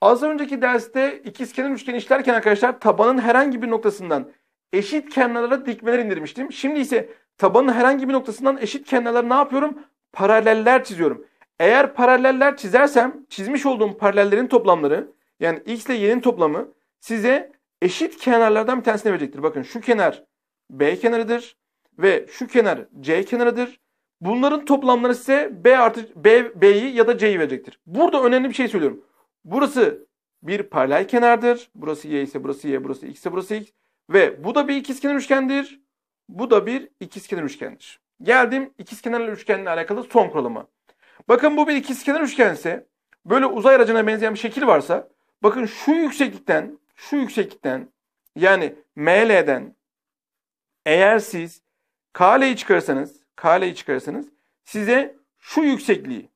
Az önceki derste ikizkenar üçgeni işlerken arkadaşlar tabanın herhangi bir noktasından eşit kenarlara dikmeler indirmiştim. Şimdi ise tabanın herhangi bir noktasından eşit kenarlara ne yapıyorum? Paraleller çiziyorum. Eğer paraleller çizersem çizmiş olduğum paralellerin toplamları yani x ile y'nin toplamı size eşit kenarlardan bir tanesini verecektir. Bakın şu kenar b kenarıdır ve şu kenar c kenarıdır. Bunların toplamları size b artı b, b'yi ya da c'yi verecektir. Burada önemli bir şey söylüyorum. Burası bir paralel kenardır. Burası y ise burası y, burası x ise burası x. Ve bu da bir ikizkenar üçgendir. Bu da bir ikizkenar üçgendir. Geldim ikizkenar üçgenle alakalı son kuralıma. Bakın bu bir ikizkenar üçgense böyle uzay aracına benzeyen bir şekil varsa bakın şu yükseklikten şu yükseklikten yani ML'den eğer siz KL'yi çıkarırsanız KL'yi çıkarırsanız size şu yüksekliği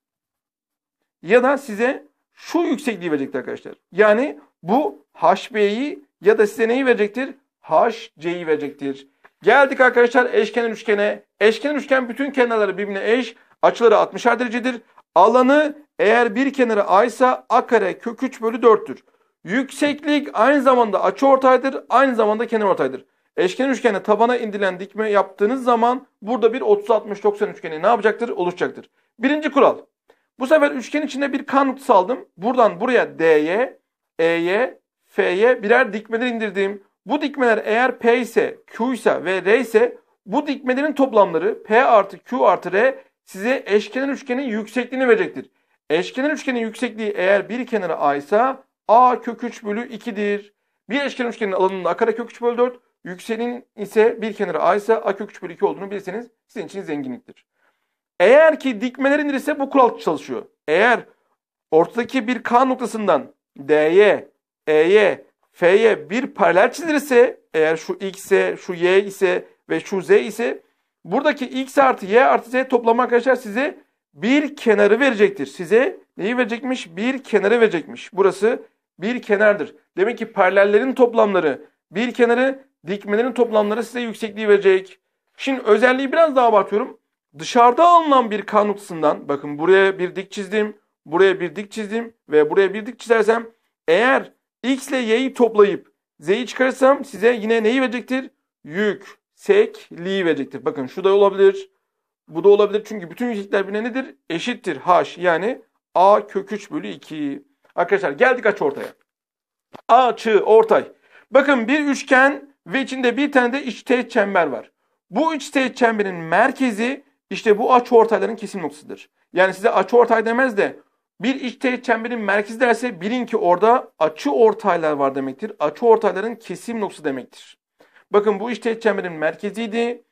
ya da size şu yüksekliği verecektir arkadaşlar. Yani bu HB'yi ya da size neyi verecektir? HC'yi verecektir. Geldik arkadaşlar eşkenar üçgene. Eşkenar üçgen bütün kenarları birbirine eş. Açıları 60'ar derecedir. Alanı eğer bir kenarı a ise a kare kök 3 bölü 4'tür. Yükseklik aynı zamanda açı ortaydır. Aynı zamanda kenar ortaydır. Eşkenar üçgene tabana indilen dikme yaptığınız zaman burada bir 30-60-90 üçgeni ne yapacaktır? Oluşacaktır. Birinci kural. Bu sefer üçgen içinde bir K noktası aldım. Buradan buraya D'ye, E'ye, F'ye birer dikmeler indirdim. Bu dikmeler eğer P ise, Q ise ve R ise bu dikmelerin toplamları P artı Q artı R size eşkenar üçgenin yüksekliğini verecektir. Eşkenar üçgenin yüksekliği eğer bir kenarı A ise A kök 3 bölü 2'dir. Bir eşkenar üçgenin alanında A kare kök 3 bölü 4. Yükseğinin ise bir kenarı A ise A kök 3 bölü 2 olduğunu bilirseniz sizin için zenginliktir. Eğer ki dikmelerin ise bu kural çalışıyor. Eğer ortadaki bir K noktasından D'ye, E'ye, F'ye bir paralel çizilirse eğer şu X ise, şu Y ise ve şu Z ise buradaki X artı Y artı Z toplamı arkadaşlar size bir kenarı verecektir. Size neyi verecekmiş? Bir kenarı verecekmiş. Burası bir kenardır. Demek ki paralellerin toplamları bir kenarı, dikmelerin toplamları size yüksekliği verecek. Şimdi özelliği biraz daha abartıyorum. Dışarıda alınan bir K bakın buraya bir dik çizdim, buraya bir dik çizdim ve buraya bir dik çizersem eğer X ile Y'yi toplayıp Z'yi çıkarırsam size yine neyi verecektir? Yüksekliği verecektir. Bakın şu da olabilir. Bu da olabilir. Çünkü bütün yükseklikler birbirine nedir? Eşittir. H yani A kök 3 bölü 2. Arkadaşlar geldik açı ortaya. A açı ortay. Bakın bir üçgen ve içinde bir tane de iç teğet çember var. Bu iç teğet çemberin merkezi işte bu açı ortayların kesim noktasıdır. Yani size açı ortay demez de bir iç teğet çemberin merkezi derse bilin ki orada açı ortaylar var demektir. Açı ortayların kesim noktası demektir. Bakın bu iç teğet çemberin merkeziydi.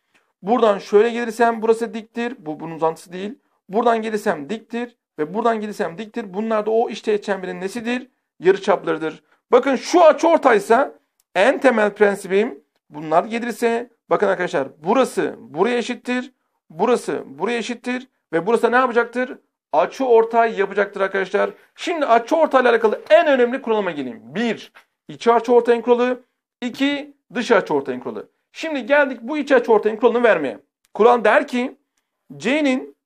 Buradan şöyle gelirsem burası diktir. Bu bunun uzantısı değil. Buradan gelirsem diktir ve buradan gelirsem diktir. Bunlar da o iç teğet çemberin nesidir? Yarıçaplarıdır. Bakın şu açı ortaysa en temel prensibim bunlar gelirse bakın arkadaşlar burası buraya eşittir. Burası buraya eşittir ve burası ne yapacaktır? Açı ortay yapacaktır arkadaşlar. Şimdi açı ortayla alakalı en önemli kuralıma geleyim. 1. İç açı ortayın kuralı. 2. Dış açı ortayın kuralı. Şimdi geldik bu iç açı ortayın kuralını vermeye. Kural der ki C'nin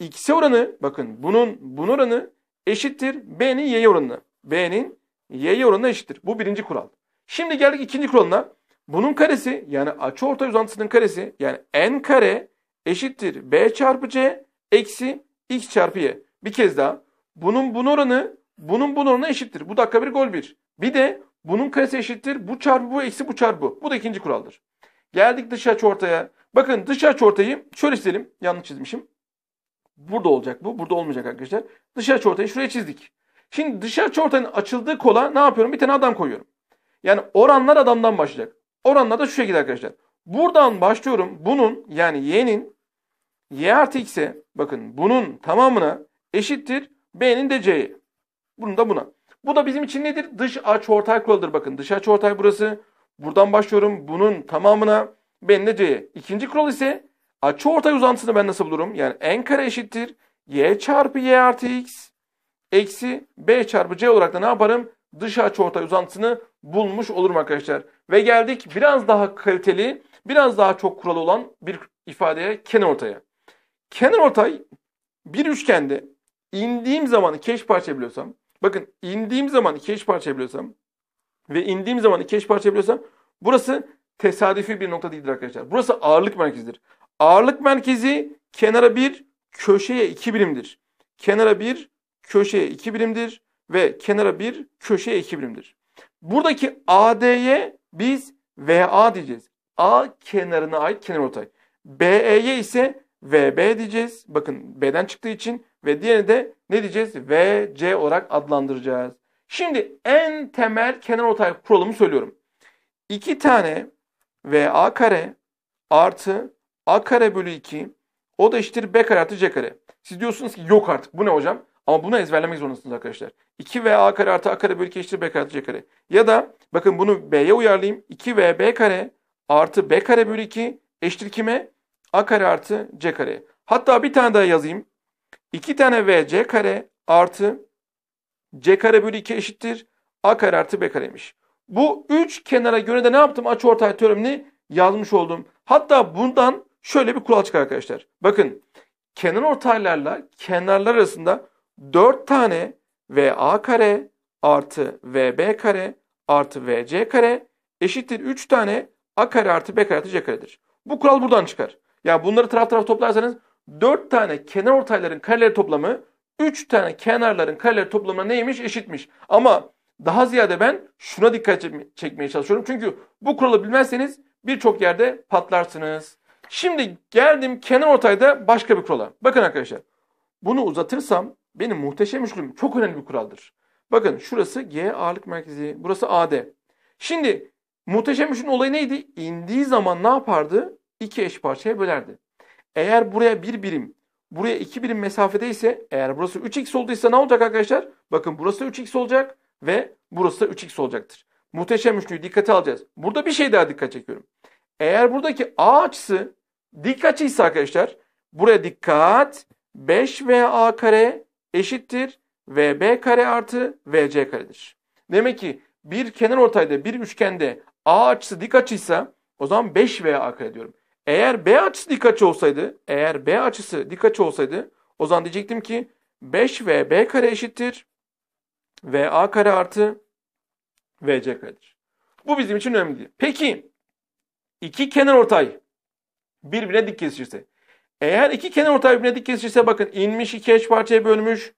x'e oranı bakın bunun bunun oranı eşittir B'nin y'ye oranı. B'nin y'ye oranı eşittir. Bu birinci kural. Şimdi geldik ikinci kuralına. Bunun karesi yani açı ortay uzantısının karesi yani n kare eşittir b çarpı c eksi x çarpı y. Bir kez daha bunun bunun oranı bunun bunun oranı eşittir. Bu dakika bir gol bir. Bir de bunun karesi eşittir bu çarpı bu eksi bu çarpı bu. Bu da ikinci kuraldır. Geldik dış açı ortaya. Bakın dış açı ortayı şöyle çizelim. Yanlış çizmişim. Burada olacak bu. Burada olmayacak arkadaşlar. Dış açı ortayı şuraya çizdik. Şimdi dış açı ortayın açıldığı kola ne yapıyorum? Bir tane adam koyuyorum. Yani oranlar adamdan başlayacak. Oranlar da şu şekilde arkadaşlar. Buradan başlıyorum. Bunun yani y'nin y artı x'e bakın bunun tamamına eşittir b'nin de c'ye. Bunun da buna. Bu da bizim için nedir? Dış açı ortay kuralıdır. Bakın dış açı ortay burası. Buradan başlıyorum. Bunun tamamına b'nin de c'ye. İkinci kural ise açı ortay uzantısını ben nasıl bulurum? Yani n kare eşittir y çarpı y artı x eksi b çarpı c olarak da ne yaparım? Dış açı ortay uzantısını bulmuş olurum arkadaşlar. Ve geldik biraz daha kaliteli, biraz daha çok kuralı olan bir ifadeye kenar ortaya. Kenar ortay bir üçgende indiğim zamanı keş parça biliyorsam Bakın indiğim zaman iki eş parçaya bölüyorsam ve indiğim zaman iki eş parçaya bölüyorsam burası tesadüfi bir nokta değildir arkadaşlar. Burası ağırlık merkezidir. Ağırlık merkezi kenara bir, köşeye iki birimdir. Kenara bir, köşeye iki birimdir ve kenara bir, köşeye iki birimdir. Buradaki AD'ye biz VA diyeceğiz. A kenarına ait kenar ortay. BE'ye ise VB diyeceğiz. Bakın B'den çıktığı için ve diğerini de ne diyeceğiz? VC olarak adlandıracağız. Şimdi en temel kenar ortay kuralımı söylüyorum. İki tane VA kare artı A kare bölü 2 o da eşittir B kare artı C kare. Siz diyorsunuz ki yok artık bu ne hocam? Ama bunu ezberlemek zorundasınız arkadaşlar. 2 v a kare artı a kare bölü 2 eşittir b kare artı c kare. Ya da bakın bunu b'ye uyarlayayım. 2 v b kare artı b kare bölü 2 eşittir kime? a kare artı c kare. Hatta bir tane daha yazayım. 2 tane v c kare artı c kare bölü 2 eşittir a kare artı b kareymiş. Bu üç kenara göre de ne yaptım? Açıortay teoremini yazmış oldum. Hatta bundan şöyle bir kural çıkar arkadaşlar. Bakın kenar ortaylarla kenarlar arasında 4 tane VA kare artı VB kare artı VC kare eşittir 3 tane A kare artı B kare artı C karedir. Bu kural buradan çıkar. Yani bunları taraf taraf toplarsanız 4 tane kenar ortayların kareleri toplamı 3 tane kenarların kareleri toplamına neymiş? Eşitmiş. Ama daha ziyade ben şuna dikkat çekmeye çalışıyorum. Çünkü bu kuralı bilmezseniz birçok yerde patlarsınız. Şimdi geldim kenar ortayda başka bir kurala. Bakın arkadaşlar. Bunu uzatırsam benim muhteşem üçlüm çok önemli bir kuraldır. Bakın şurası G ağırlık merkezi. Burası AD. Şimdi muhteşem üçlünün olayı neydi? İndiği zaman ne yapardı? İki eş parçaya bölerdi. Eğer buraya bir birim, buraya iki birim mesafedeyse eğer burası 3x olduysa ne olacak arkadaşlar? Bakın burası 3x olacak ve burası da 3x olacaktır. Muhteşem üçlüyü dikkate alacağız. Burada bir şey daha dikkat çekiyorum. Eğer buradaki A açısı dik açıysa arkadaşlar buraya dikkat 5 VA kare eşittir VB kare artı VC karedir. Demek ki bir kenar ortayda bir üçgende A açısı dik açıysa o zaman 5 VA kare diyorum. Eğer B açısı dik açı olsaydı, eğer B açısı dik açı olsaydı o zaman diyecektim ki 5 VB kare eşittir VA kare artı VC karedir. Bu bizim için önemli değil. Peki iki kenar ortay birbirine dik kesişirse eğer iki kenar ortay birbirine dik kesişirse bakın inmiş iki eş parçaya bölmüş.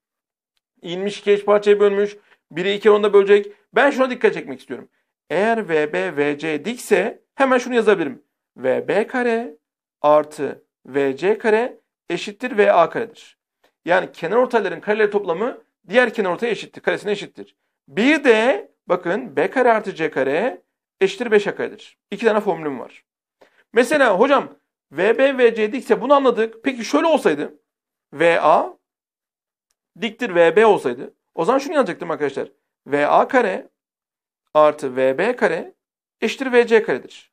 İnmiş iki eş parçaya bölmüş. Biri iki onda bölecek. Ben şuna dikkat çekmek istiyorum. Eğer VB, VC dikse hemen şunu yazabilirim. VB kare artı VC kare eşittir VA karedir. Yani kenar ortayların kareleri toplamı diğer kenar ortaya eşittir. Karesine eşittir. Bir de bakın B kare artı C kare eşittir 5A karedir. İki tane formülüm var. Mesela hocam VB VC dikse bunu anladık. Peki şöyle olsaydı VA diktir VB olsaydı o zaman şunu yazacaktım arkadaşlar. VA kare artı VB kare eşittir VC karedir.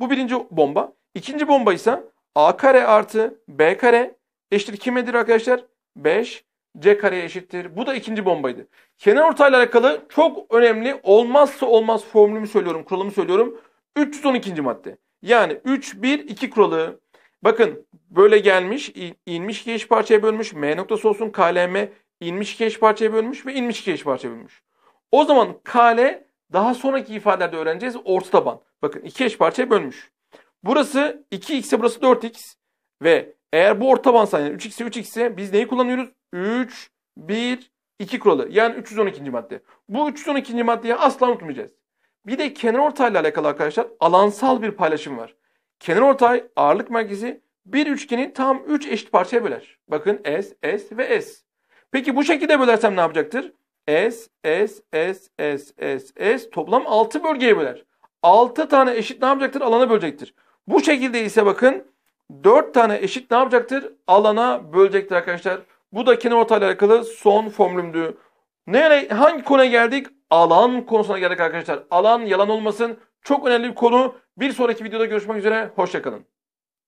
Bu birinci bomba. İkinci bomba ise A kare artı B kare eşittir kimedir arkadaşlar? 5 C kare eşittir. Bu da ikinci bombaydı. Kenar ortayla alakalı çok önemli olmazsa olmaz formülümü söylüyorum, kuralımı söylüyorum. 312. madde. Yani 3, 1, 2 kuralı. Bakın böyle gelmiş, inmiş iki eş parçaya bölmüş. M noktası olsun KLM inmiş iki eş parçaya bölmüş ve inmiş iki eş parçaya bölmüş. O zaman KL daha sonraki ifadelerde öğreneceğiz orta taban. Bakın iki eş parçaya bölmüş. Burası 2x'e burası 4x ve eğer bu orta tabansa yani 3x'e 3x'e biz neyi kullanıyoruz? 3, 1, 2 kuralı. Yani 312. madde. Bu 312. maddeyi asla unutmayacağız. Bir de kenar ortayla alakalı arkadaşlar alansal bir paylaşım var. Kenar ortay ağırlık merkezi bir üçgeni tam 3 eşit parçaya böler. Bakın S, S ve S. Peki bu şekilde bölersem ne yapacaktır? S, S, S, S, S, S toplam 6 bölgeye böler. 6 tane eşit ne yapacaktır? Alana bölecektir. Bu şekilde ise bakın 4 tane eşit ne yapacaktır? Alana bölecektir arkadaşlar. Bu da kenar ortayla alakalı son formülümdü. Nereye, hangi konuya geldik? Alan konusuna geldik arkadaşlar. Alan yalan olmasın. Çok önemli bir konu. Bir sonraki videoda görüşmek üzere. Hoşçakalın.